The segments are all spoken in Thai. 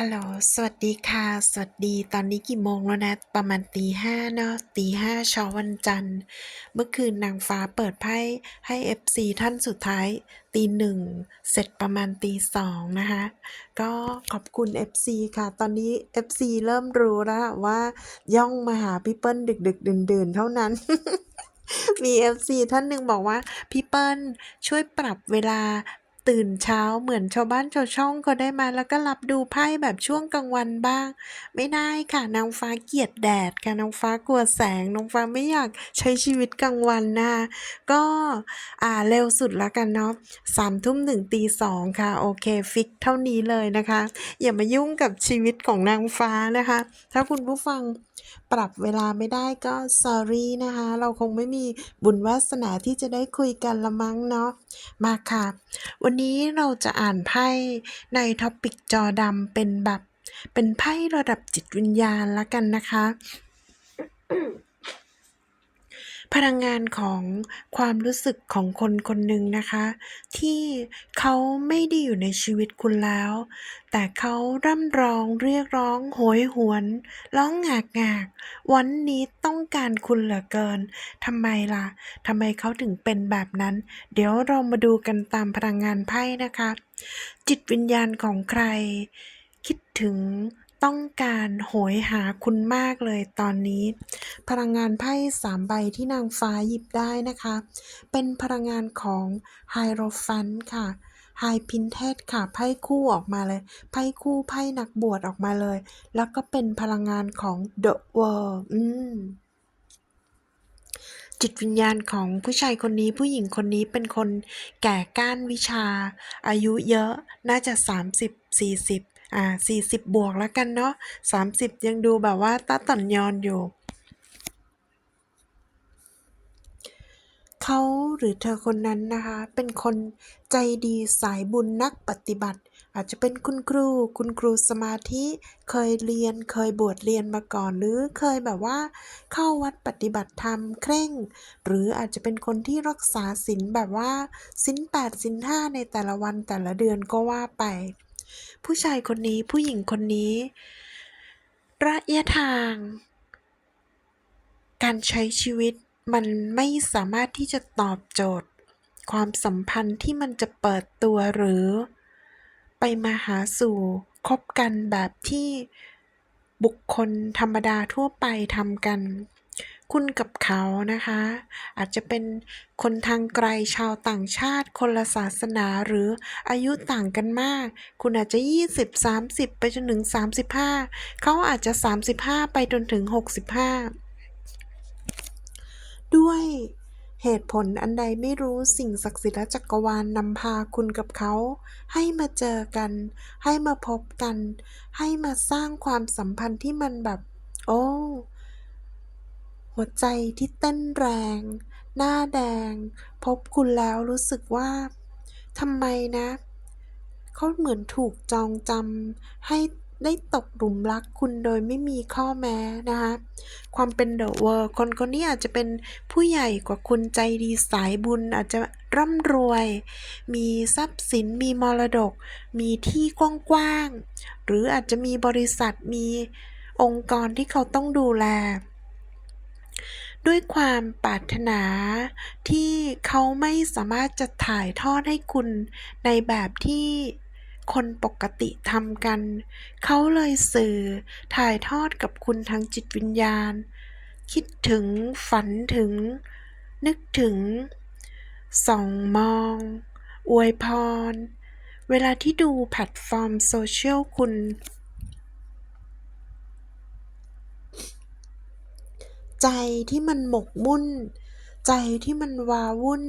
ฮัลโหล สวัสดีค่ะ สวัสดี ตอนนี้กี่โมงแล้วนะ ประมาณตีห้าเนาะ ตีห้าเช้าวันจันทร์ เมื่อคืนนางฟ้าเปิดไพ่ให้ FC ท่านสุดท้าย ตีหนึ่ง เสร็จประมาณตีสองนะคะ ก็ขอบคุณ FC ค่ะ ตอนนี้ FC เริ่มรู้แล้วว่าย่องมาหาพี่เปิ้ลดึกดึกดื่นดื่นๆเท่านั้นมี FC ท่านหนึ่งบอกว่า พี่เปิ้ลช่วยปรับเวลา ตื่นเช้าเหมือนชาวบ้านชาวช่องก็ได้มาแล้วก็รับดูไพ่แบบช่วงกลางวันบ้าง ไม่ได้ค่ะนางฟ้าเกลียดแดดค่ะนางฟ้ากลัวแสงนางฟ้าไม่อยากใช้ชีวิตกลางวันนะคะก็อ่าเร็วสุดแล้วกันเนาะสามทุ่มถึงตีสองค่ะโอเคฟิกเท่านี้เลยนะคะ อย่ามายุ่งกับชีวิตของนางฟ้านะคะ ถ้าคุณผู้ฟังปรับเวลาไม่ได้ก็ sorry นะคะ เราคงไม่มีบุญวาสนาที่จะได้คุยกันละมั้งเนาะ มาค่ะ วันนี้เราจะอ่านไพ่ในท็อปิกจอดำเป็นแบบ เป็นไพ่ระดับจิตวิญญาณละกันนะคะ พลังงานของความรู้สึกของคนคนหนึ่งนะคะ ที่เขาไม่ได้อยู่ในชีวิตคุณแล้ว แต่เขาร่ำร้องเรียกร้องโหยหวน ร้องหงากงากวันนี้ต้องการคุณเหลือเกินทำไมล่ะทำไมเขาถึงเป็นแบบนั้น เดี๋ยวเรามาดูกันตามพลังงานไพ่นะคะ จิตวิญญาณของใคร คิดถึง ต้องการโหยหาคุณมากเลยตอนนี้ พลังงานไพ่สามใบที่นางฟ้าหยิบได้นะคะ เป็นพลังงานของไฮโรฟันค่ะไฮพินเทสค่ะไพ่คู่ออกมาเลย ไพ่คู่ไพ่นักบวชออกมาเลย แล้วก็เป็นพลังงานของ The World อืมจิตวิญญาณของผู้ชายคนนี้ผู้หญิงคนนี้เป็นคนแก่ก้านวิชา อายุเยอะน่าจะ 30 40 อ่า40บวกแล้วกันเนาะ30ยังดูแบบว่าตาต่อนยอนอยู่ เขาหรือเธอคนนั้นนะคะ เป็นคนใจดีสายบุญนักปฏิบัติ อาจจะเป็นคุณครู คุณครูสมาธิเคยเรียนเคยบวชเรียนมาก่อน หรือเคยแบบว่า เข้าวัดปฏิบัติธรรมเคร่ง หรืออาจจะเป็นคนที่รักษาศีลแบบว่าศีลแปดศีลห้าในแต่ละวันแต่ละเดือนก็ว่าไป ผู้ชายคนนี้ผู้หญิงคนนี้ ระยะทาง การใช้ชีวิตมันไม่สามารถที่จะตอบโจทย์ ความสัมพันธ์ที่มันจะเปิดตัวหรือ ไปมาหาสู่คบกันแบบที่บุคคลธรรมดาทั่วไปทำกัน คุณกับเขานะคะ อาจจะเป็นคนทางไกลชาวต่างชาติ คนละศาสนาหรืออายุต่างกันมาก คุณอาจจะ 20 30 ไปจนถึง 35 เขาอาจจะ 35 ไปจนถึง 65 ด้วยเหตุผลอันใดไม่รู้สิ่งศักดิ์สิทธิ์และจักรวาลนำพาคุณกับเขา ให้มาเจอกัน ให้มาพบกัน ให้มาสร้างความสัมพันธ์ที่มันแบบ โอ้ หัวใจที่เต้นแรง หน้าแดง พบคุณแล้วรู้สึกว่าทำไมนะ เขาเหมือนถูกจองจำให้ได้ตกหลุมรักคุณโดยไม่มีข้อแม้นะคะ ความเป็นเดอะเวอร์คนคนนี้อาจจะเป็นผู้ใหญ่กว่าคุณใจดีสายบุญ อาจจะร่ำรวย มีทรัพย์สินมีมรดก มีที่กว้างๆ หรืออาจจะมีบริษัทมีองค์กรที่เขาต้องดูแล ด้วยความปรารถนาที่เขาไม่สามารถจะถ่ายทอดให้คุณในแบบที่คนปกติทำกัน เขาเลยสื่อถ่ายทอดกับคุณทางจิตวิญญาณ คิดถึงฝันถึง นึกถึง ส่องมอง อวยพร เวลาที่ดูแพลตฟอร์มโซเชียลคุณ ใจที่มันหมกมุ่น ใจที่มันวาวุ่น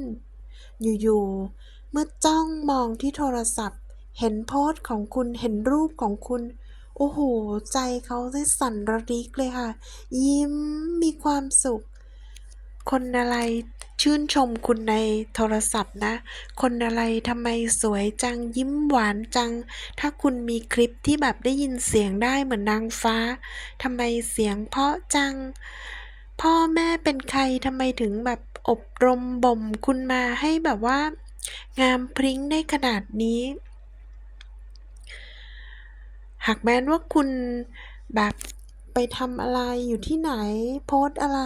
อยู่ๆ เมื่อจ้องมองที่โทรศัพท์ เห็นโพสต์ของคุณเห็นรูปของคุณ โอ้โห ใจเขาได้สั่นระริกเลยค่ะ ยิ้มมีความสุข คนอะไรชื่นชมคุณในโทรศัพท์นะ คนอะไรทำไมสวยจังยิ้มหวานจัง ถ้าคุณมีคลิปที่แบบได้ยินเสียงได้เหมือนนางฟ้าทำไมเสียงเพาะจัง พ่อแม่เป็นใครทำไมถึงแบบอบรมบ่มคุณมาให้แบบว่า งามพริ้งได้ขนาดนี้ หากแม้นว่าคุณแบบไปทำอะไรอยู่ที่ไหนโพสอะไร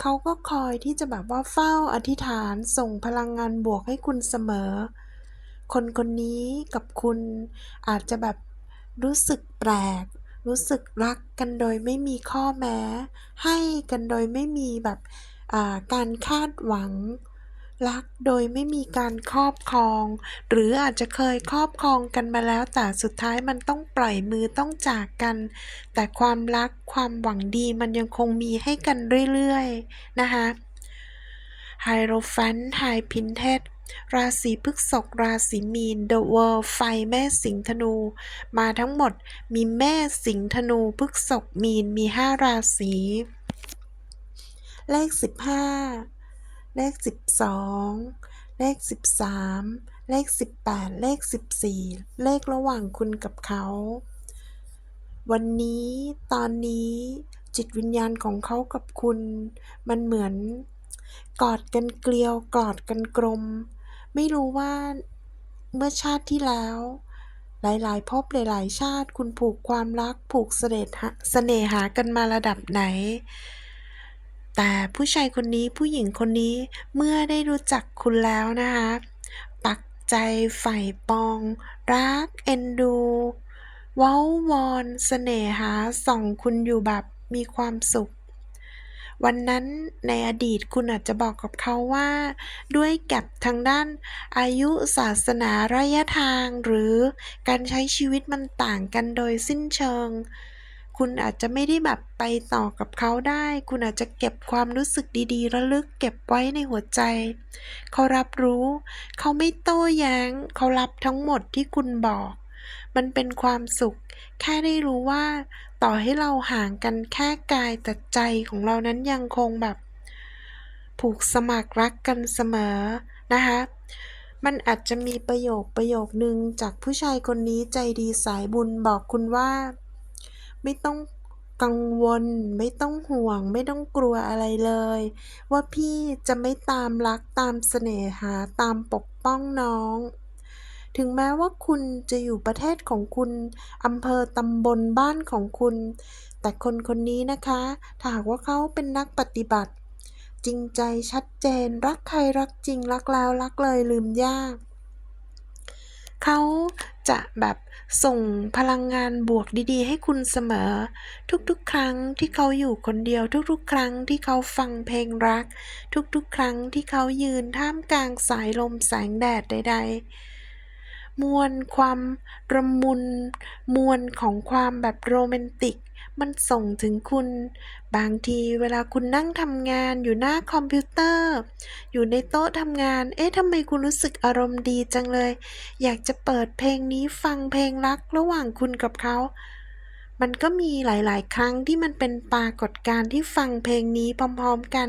เขาก็คอยที่จะแบบว่าเฝ้าอธิษฐานส่งพลังงานบวกให้คุณเสมอ คนคนนี้กับคุณอาจจะแบบรู้สึกแปลก รู้สึกรักกันโดยไม่มีข้อแม้ ให้กันโดยไม่มีแบบการคาดหวัง รักโดยไม่มีการครอบครอง หรืออาจจะเคยครอบครองกันมาแล้ว แต่สุดท้ายมันต้องปล่อยมือต้องจากกัน แต่ความรักความหวังดีมันยังคงมีให้กันเรื่อยๆนะคะไฮโรแฟนไฮพินเทส ราศีพฤษภราศีมีน The World ไฟแม่สิงธนู มาทั้งหมดมีแม่สิงธนูพฤษภมีนมี5ราศีเลข15เลข12เลข13เลข18เลข14เลขระหว่างคุณกับเขา วันนี้ตอนนี้จิตวิญญาณของเขากับคุณ มันเหมือน กอดกันเกลียว กอดกันกลม ไม่รู้ว่าเมื่อชาติที่แล้ว หลายๆภพหลายๆชาติคุณผูกความรักผูกเสน่หาเสน่หากันมาระดับไหน แต่ผู้ชายคนนี้ผู้หญิงคนนี้เมื่อได้รู้จักคุณแล้วนะคะ ปักใจใฝ่ปอง รักเอ็นดู เว้าวอนเสน่หาส่องคุณอยู่แบบมีความสุข วันนั้นในอดีตคุณอาจจะบอกกับเขาว่า ด้วยแกับทางด้านอายุศาสนาระยะทาง หรือการใช้ชีวิตมันต่างกันโดยสิ้นเชิง คุณอาจจะไม่ได้แบบไปต่อกับเขาได้ คุณอาจจะเก็บความรู้สึกดีๆ ระลึกเก็บไว้ในหัวใจ เขารับรู้ เขาไม่โต้แย้ง เขารับทั้งหมดที่คุณบอก มันเป็นความสุข แค่ได้รู้ว่า ต่อให้เราห่างกันแค่กายแต่ใจของเรานั้นยังคงแบบ ผูกสมัครรักกันเสมอนะคะมันอาจจะมีประโยคประโยคนึงจากผู้ชายคนนี้ใจดีสายบุญบอกคุณว่า ไม่ต้องกังวล ไม่ต้องห่วง ไม่ต้องกลัวอะไรเลย ว่าพี่จะไม่ตามรักตามเสน่หาตามปกป้องน้อง ถึงแม้ว่าคุณจะอยู่ประเทศของคุณอำเภอตำบลบ้านของคุณ แต่คนคนนี้นะคะ ถ้าหากว่าเขาเป็นนักปฏิบัติ จริงใจชัดเจน รักใครรักจริงรักแล้วรักเลยลืมยากเขาจะแบบส่งพลังงานบวกดีๆ ให้คุณเสมอ ทุกๆ ครั้งที่เขาอยู่คนเดียว ทุกๆ ครั้งที่เขาฟังเพลงรัก ทุกๆ ครั้งที่เขายืนท่ามกลางสายลมแสงแดดใด ๆ มวลความระมุน มวลของความแบบโรแมนติก มันส่งถึงคุณ บางทีเวลาคุณนั่งทำงานอยู่หน้าคอมพิวเตอร์ อยู่ในโต๊ะทำงาน เอ๊ะทำไมคุณรู้สึกอารมณ์ดีจังเลย อยากจะเปิดเพลงนี้ฟังเพลงรักระหว่างคุณกับเขามันก็มีหลาย ๆ ครั้งที่มันเป็นปรากฏการณ์ที่ฟังเพลงนี้พร้อม ๆ กัน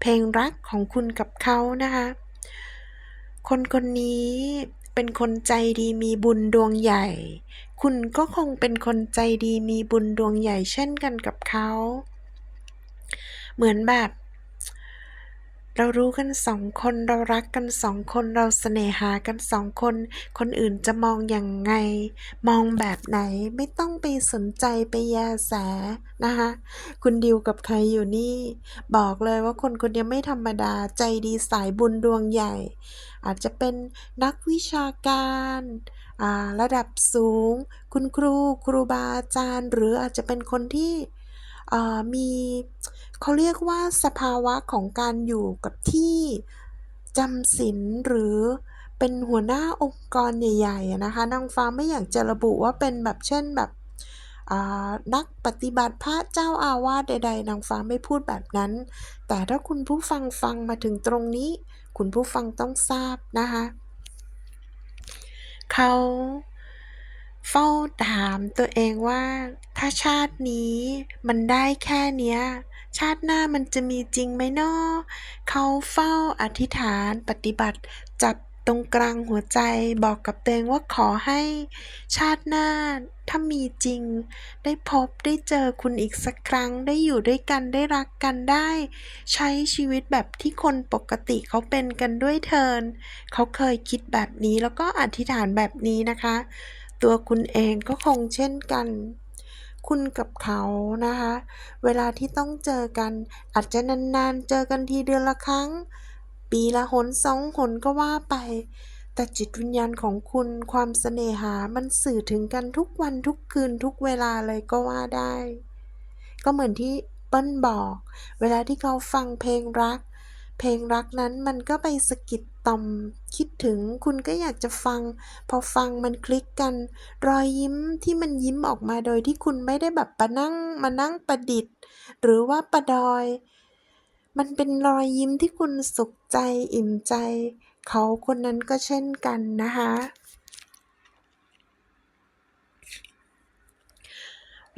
เพลงรักของคุณกับเขานะคะ คนคนนี้ เป็นคนใจดีมีบุญดวงใหญ่ คุณก็คงเป็นคนใจดีมีบุญดวงใหญ่เช่นกันกับเขา เหมือนแบบ เรารู้กันสองคนเรารักกันสองคนเราเสน่หากันสองคน คนอื่นจะมองอย่างไง มองแบบไหนไม่ต้องไปสนใจไปแยแสนะคะคุณดิวกับใครอยู่นี่ บอกเลยว่าคนคนนี้ไม่ธรรมดาใจดีสายบุญดวงใหญ่ อาจจะเป็นนักวิชาการาระดับสูง คุณครูครูบาอาจารย์ หรืออาจจะเป็นคนที่มีเขาเรียกว่าสภาวะของการอยู่กับที่จำศีลหรือเป็นหัวหน้าองค์กรใหญ่ ๆ นะคะนางฟ้าไม่อยากจะระบุว่าเป็นแบบเช่นแบบ นักปฏิบัติพระเจ้าอาวาสใด ๆนางฟ้าไม่พูดแบบนั้น แต่ถ้าคุณผู้ฟังฟังมาถึงตรงนี้ คุณผู้ฟังต้องทราบนะคะเขาเฝ้าถามตัวเองว่า ถ้าชาตินี้มันได้แค่เนี้ย ชาติหน้ามันจะมีจริงไหมเนาะเขาเฝ้าอธิษฐานปฏิบัติจับ ตรงกลางหัวใจบอกกับตัวเองว่าขอให้ชาติหน้า ถ้ามีจริง ได้พบได้เจอคุณอีกสักครั้ง ได้อยู่ด้วยกันได้รักกันได้ ใช้ชีวิตแบบที่คนปกติเขาเป็นกันด้วยเทิน เขาเคยคิดแบบนี้แล้วก็อธิษฐานแบบนี้นะคะ ตัวคุณเองก็คงเช่นกันคุณกับเขานะคะ เวลาที่ต้องเจอกัน อาจจะนานๆ เจอกันทีเดือนละครั้ง ปีละหนสองหนก็ว่าไป แต่จิตวิญญาณของคุณความเสน่หามันสื่อถึงกันทุกวันทุกคืนทุกเวลาเลยก็ว่าได้ ก็เหมือนที่เปิ้ลบอก เวลาที่เขาฟังเพลงรัก เพลงรักนั้นมันก็ไปสะกิดต่อม คิดถึงคุณก็อยากจะฟัง พอฟังมันคลิกกัน รอยยิ้มที่มันยิ้มออกมาโดยที่คุณไม่ได้แบบประนั่งมานั่งประดิษฐ์ หรือว่าประดอย มันเป็นรอยยิ้มที่คุณสุขใจอิ่มใจ เขาคนนั้นก็เช่นกันนะคะ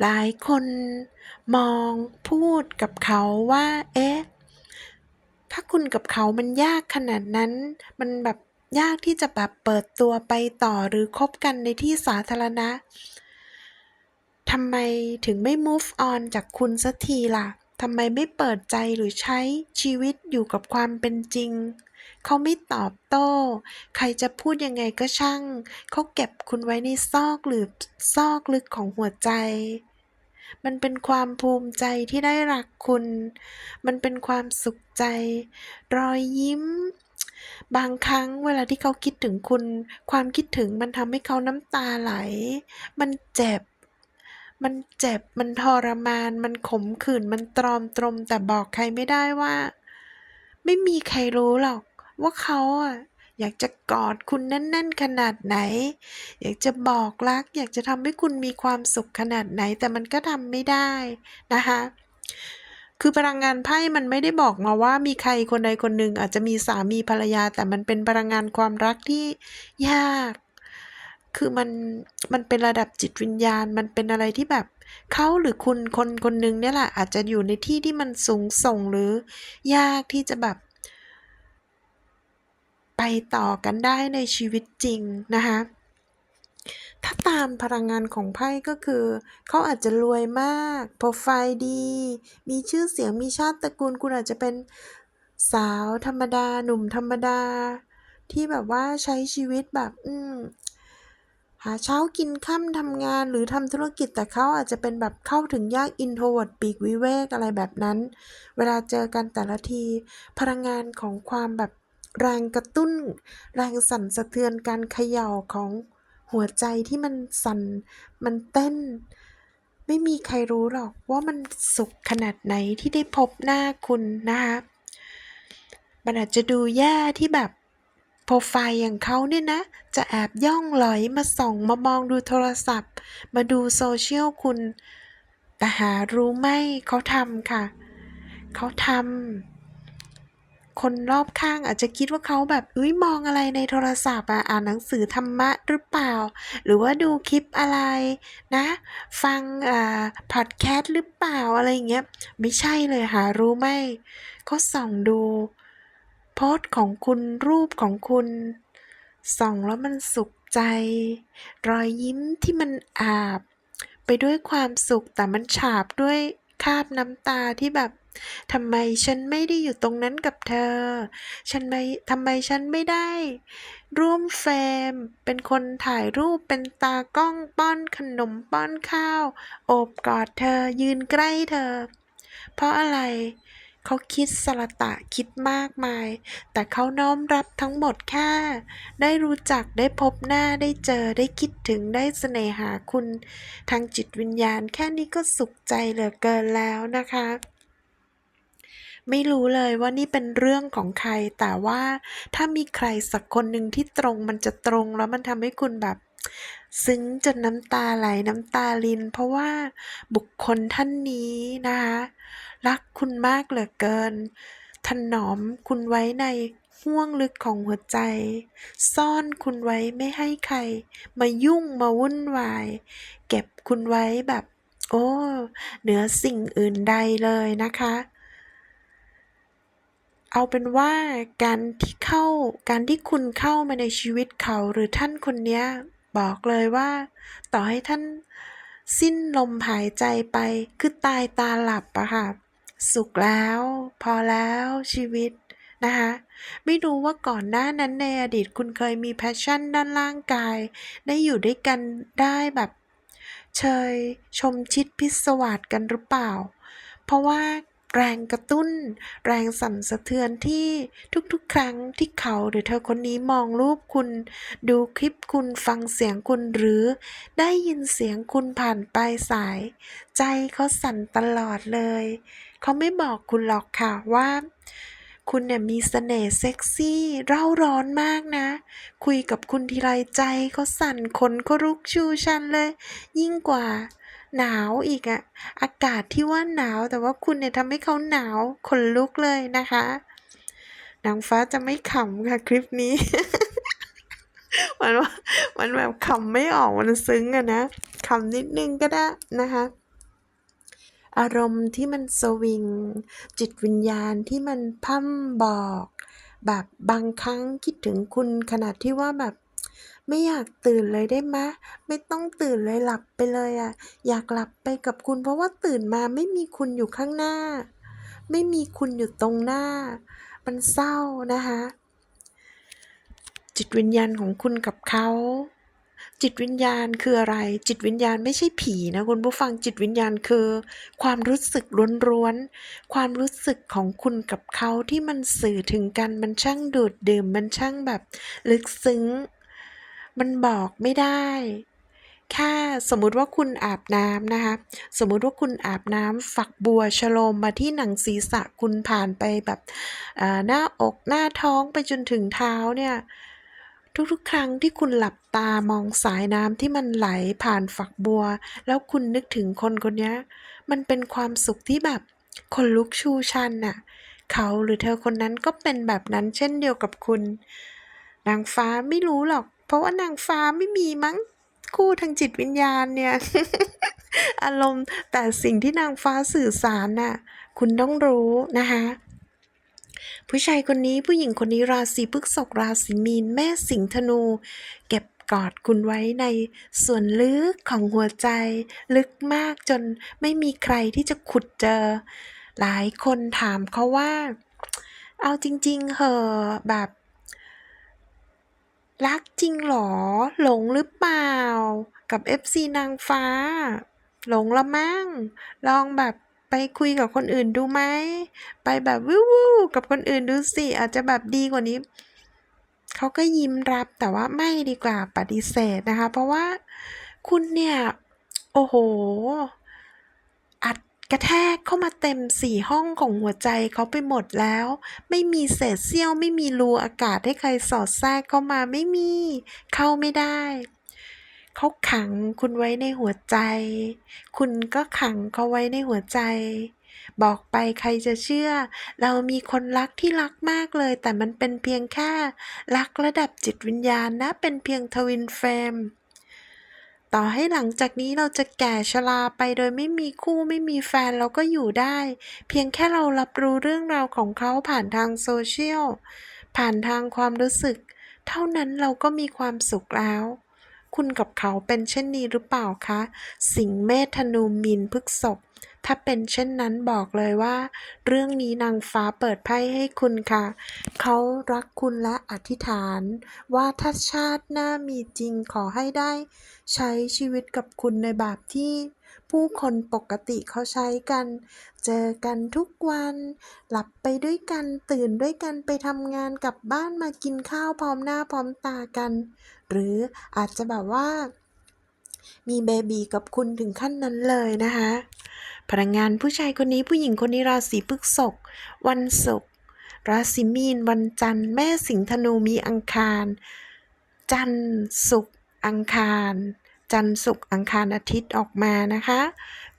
หลายคนมองพูดกับเขาว่า เอ๊ะ ถ้าคุณกับเขามันยากขนาดนั้น มันแบบยากที่จะแบบเปิดตัวไปต่อหรือคบกันในที่สาธารณะทำไมถึงไม่ move on จากคุณสักทีล่ะ ทำไมไม่เปิดใจหรือใช้ชีวิตอยู่กับความเป็นจริง เขาไม่ตอบโต้ ใครจะพูดยังไงก็ช่าง เขาเก็บคุณไว้ในซอกหรือซอกลึกของหัวใจ มันเป็นความภูมิใจที่ได้รักคุณ มันเป็นความสุขใจ รอยยิ้ม บางครั้งเวลาที่เขาคิดถึงคุณ ความคิดถึงมันทำให้เขาน้ำตาไหล มันเจ็บ มันเจ็บ มันทรมาน มันขมขื่น มันตรอมตรม แต่บอกใครไม่ได้ว่า ไม่มีใครรู้หรอก ว่าเขาอะอยากจะกอดคุณแน่นๆขนาดไหน อยากจะบอกรัก อยากจะทำให้คุณมีความสุขขนาดไหน แต่มันก็ทำไม่ได้นะคะ คือพลังงานไพ่มันไม่ได้บอกมาว่ามีใครคนใดคนหนึ่งอาจจะมีสามีภรรยา แต่มันเป็นพลังงานความรักที่ยาก คือมันมันเป็นระดับจิตวิญญาณ มันเป็นอะไรที่แบบเขาหรือคุณคนคนหนึ่งเนี่ยแหละอาจจะอยู่ในที่ที่มันสูงส่งหรือยากที่จะแบบ ไปต่อกันได้ในชีวิตจริงนะคะถ้าตามพลังงานของไพ่ก็คือ เขาอาจจะรวยมากโปรไฟล์ดี มีชื่อเสียงมีชาติตระกูลคุณอาจจะเป็นสาวธรรมดา หนุ่มธรรมดา ที่แบบว่าใช้ชีวิตแบบ อืม หาเช้ากินค่ำทำงานหรือทำธุรกิจแต่เขาอาจจะเป็นแบบเข้าถึงยาก introvert ปลีกวิเวกอะไรแบบนั้น เวลาเจอกันแต่ละที พลังงานของความแบบแรงกระตุ้น แรงสั่นสะเทือนการเขย่าของหัวใจที่มันสั่นมันเต้น ไม่มีใครรู้หรอกว่ามันสุขขนาดไหนที่ได้พบหน้าคุณนะคะมันอาจจะดูแย่ที่แบบ โปรไฟล์อย่างเขาเนี่ยนะ จะแอบย่องหลอยมาส่องมามองดูโทรศัพท์ มาดูโซเชียลคุณ แต่หารู้ไหมเขาทำค่ะ เขาทำคนรอบข้างอาจจะคิดว่าเขาแบบอุ๊ยมองอะไรในโทรศัพท์อะอ่านหนังสือธรรมะหรือเปล่า หรือว่าดูคลิปอะไรนะ ฟังอ่าพอดแคสต์หรือเปล่าอะไรอย่างเงี้ยไม่ใช่เลยหารู้ไหมเขาส่องดู โพสต์ของคุณรูปของคุณ ส่องแล้วมันสุขใจ รอยยิ้มที่มันอาบ ไปด้วยความสุขแต่มันฉาบด้วยคาบน้ำตาที่แบบทำไมฉันไม่ได้อยู่ตรงนั้นกับเธอ ฉันไม่ทำไมฉันไม่ได้ ร่วมเฟรม เป็นคนถ่ายรูปเป็นตากล้องป้อนขนมป้อนข้าว โอบกอดเธอยืนใกล้เธอ เพราะอะไร เขาคิดสละตะคิดมากมาย แต่เขาน้อมรับทั้งหมดแค่ได้รู้จักได้พบหน้าได้เจอได้คิดถึงได้เสน่หาคุณ ทางจิตวิญญาณแค่นี้ก็สุขใจเหลือเกินแล้วนะคะไม่รู้เลยว่านี่เป็นเรื่องของใคร แต่ว่าถ้ามีใครสักคนหนึ่งที่ตรงมันจะตรงแล้วมันทำให้คุณแบบ ซึ้งจนน้ำตาไหลน้ำตาริน เพราะว่าบุคคลท่านนี้นะคะรักคุณมากเหลือเกิน ถนอมคุณไว้ในห้วงลึกของหัวใจ ซ่อนคุณไว้ไม่ให้ใคร มายุ่งมาวุ่นวาย เก็บคุณไว้แบบ โอ้ เหนือสิ่งอื่นใดเลยนะคะ เอาเป็นว่าการที่เข้าการที่คุณเข้ามาในชีวิตเขาหรือท่านคนนี้ บอกเลยว่า ต่อให้ท่านสิ้นลมหายใจไป คือตายตาหลับอะค่ะ สุขแล้ว พอแล้วชีวิตนะคะไม่รู้ว่าก่อนหน้านั้นในอดีตคุณเคยมีแพชชั่นด้านร่างกาย ได้อยู่ด้วยกันได้แบบเชยชมชิดพิศวาสกันหรือเปล่า เพราะว่า แรงกระตุ้น แรงสั่นสะเทือนที่ทุกๆ ครั้งที่เขาหรือเธอคนนี้มองรูปคุณ ดูคลิปคุณฟังเสียงคุณหรือ ได้ยินเสียงคุณผ่านปลายสาย ใจเขาสั่นตลอดเลย เขาไม่บอกคุณหรอกค่ะว่าคุณเนี่ยมีเสน่ห์เซ็กซี่เร่าร้อนมากนะ คุยกับคุณทีไรใจเขาสั่นขนเขาลุกชูชันเลย ยิ่งกว่า หนาวอีกอะอากาศที่ว่าหนาวแต่ว่าคุณเนี่ยทำให้เขาหนาวขนลุกเลยนะคะนางฟ้าจะไม่ขำค่ะคลิปนี้ มันว่ามันแบบขำไม่ออกมันซึ้งอะนะขำนิดนึงก็ได้นะคะ อารมณ์ที่มันสวิง จิตวิญญาณที่มันพร่ำบอก แบบบางครั้งคิดถึงคุณขนาดที่ว่าแบบ ไม่อยากตื่นเลยได้ไหมไม่ต้องตื่นเลยหลับไปเลยอะอยากหลับไปกับคุณ เพราะว่าตื่นมาไม่มีคุณอยู่ข้างหน้า ไม่มีคุณอยู่ตรงหน้า มันเศร้านะคะ จิตวิญญาณของคุณกับเขาจิตวิญญาณคืออะไร จิตวิญญาณไม่ใช่ผีนะคุณผู้ฟังจิตวิญญาณคือ ความรู้สึกล้วนๆ ความรู้สึกของคุณกับเขาที่มันสื่อถึงกันมันช่างดูดดื่มมันช่างแบบ ลึกซึ้ง มันบอกไม่ได้ แค่สมมุติว่าคุณอาบน้ำนะคะ สมมุติว่าคุณอาบน้ำฝักบัวชโลมมาที่หนังศีรษะคุณผ่านไปแบบหน้าอกหน้าท้องไปจนถึงเท้าเนี่ยทุกๆ ครั้งที่คุณหลับตามองสายน้ำที่มันไหลผ่านฝักบัว แล้วคุณนึกถึงคนคนนี้มันเป็นความสุขที่แบบคนลุกชูชันน่ะ เขาหรือเธอคนนั้นก็เป็นแบบนั้นเช่นเดียวกับคุณนางฟ้าไม่รู้หรอก เพราะว่านางฟ้าไม่มีมั้งคู่ทางจิตวิญญาณเนี่ย อารมณ์แต่สิ่งที่นางฟ้าสื่อสารน่ะคุณต้องรู้นะคะ ผู้ชายคนนี้ผู้หญิงคนนี้ราศีพฤษภราศีมีนแม่สิงห์ธนู เก็บกอดคุณไว้ในส่วนลึกของหัวใจ ลึกมากจนไม่มีใครที่จะขุดเจอ หลายคนถามเขาว่า เอาจริง ๆเหอะแบบ รักจริงเหรอ หลงหรือเปล่า กับ FC นางฟ้า หลงละมั้ง ลองแบบไปคุยกับคนอื่นดูไหม ไปแบบวิววูกับคนอื่นดูสิ อาจจะแบบดีกว่านี้ เขาก็ยิ้มรับแต่ว่าไม่ดีกว่าปฏิเสธนะคะ เพราะว่าคุณเนี่ย โอ้โห อัด กระแทกเข้ามาเต็มสี่ห้องของหัวใจเขาไปหมดแล้ว ไม่มีเศษเสี้ยวไม่มีรูอากาศให้ใครสอดแทรกเข้ามาไม่มี เข้าไม่ได้ เขาขังคุณไว้ในหัวใจ คุณก็ขังเขาไว้ในหัวใจ บอกไปใครจะเชื่อ เรามีคนรักที่รักมากเลย แต่มันเป็นเพียงแค่ รักระดับจิตวิญญาณนะ เป็นเพียงทวินเฟรม ต่อให้หลังจากนี้เราจะแก่ชราไปโดยไม่มีคู่ไม่มีแฟนเราก็อยู่ได้ เพียงแค่เรารับรู้เรื่องราวของเขาผ่านทางโซเชียล ผ่านทางความรู้สึก เท่านั้นเราก็มีความสุขแล้ว คุณกับเขาเป็นเช่นนี้หรือเปล่าคะ สิงเมธนูมีนพฤกษก ถ้าเป็นเช่นนั้นบอกเลยว่า เรื่องนี้นางฟ้าเปิดไพ่ให้คุณค่ะ เขารักคุณและอธิษฐาน ว่าถ้าชาติหน้ามีจริงขอให้ได้ ใช้ชีวิตกับคุณในแบบที่ ผู้คนปกติเขาใช้กัน เจอกันทุกวัน หลับไปด้วยกันตื่นด้วยกันไปทำงานกลับบ้านมากินข้าวพร้อมหน้าพร้อมตากัน หรืออาจจะแบบว่า มีเบบีกับคุณถึงขั้นนั้นเลยนะคะ พลังงานผู้ชายคนนี้ผู้หญิงคนนี้ราศีพฤษภวันศุกร์ราศีมีน วันจันทร์แม่สิงห์ธนูมีอังคาร จันทร์ศุกร์อังคาร จันทร์ศุกร์อังคารอาทิตย์ออกมานะคะ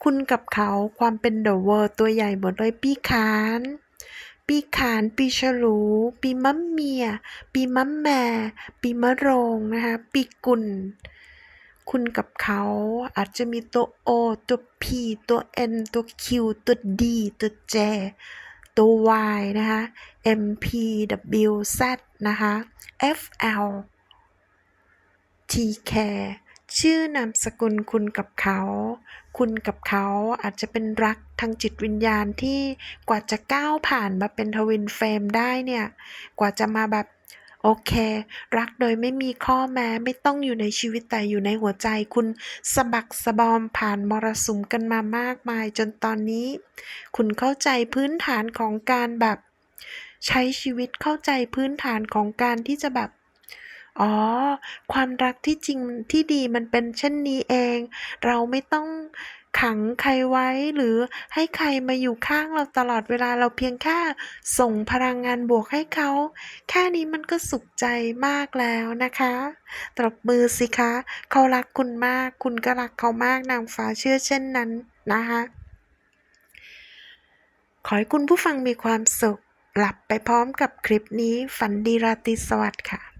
คุณกับเขาความเป็นเดอะเวิร์ตัวใหญ่หมดเลยปีขานปีขาน ปีฉลู ปีมะเมีย ปีมะแม่ ปีมะโรงนะคะ ปีกุล คุณกับเขา อาจจะมีตัว O ตัว P ตัว N ตัว Q ตัว D ตัว J ตัว Y นะคะ M P W Z นะคะ F L T K ชื่อนามสกุลคุณกับเขา คุณกับเขาอาจจะเป็นรักทางจิตวิญญาณที่กว่าจะก้าวผ่านมาเป็นทวินเฟรมได้เนี่ย กว่าจะมาแบบ โอเค รักโดยไม่มีข้อแม้ไม่ต้องอยู่ในชีวิตแต่อยู่ในหัวใจคุณสะบักสะบอมผ่านมรสุมกันมามากมาย จนตอนนี้ คุณเข้าใจพื้นฐานของการแบบ ใช้ชีวิตเข้าใจพื้นฐานของการที่จะแบบอ๋อ ความรักที่จริงที่ดีมันเป็นเช่นนี้เอง เราไม่ต้อง ขังใครไว้หรือให้ใครมาอยู่ข้างเราตลอดเวลาเราเพียงแค่ส่งพลังงานบวกให้เขา แค่นี้มันก็สุขใจมากแล้วนะคะตบมือสิคะเขารักคุณมาก คุณก็รักเขามากนางฟ้าเชื่อเช่นนั้นนะคะขอให้คุณผู้ฟังมีความสุข หลับไปพร้อมกับคลิปนี้ฝันดีราตรีสวัสดิ์ค่ะ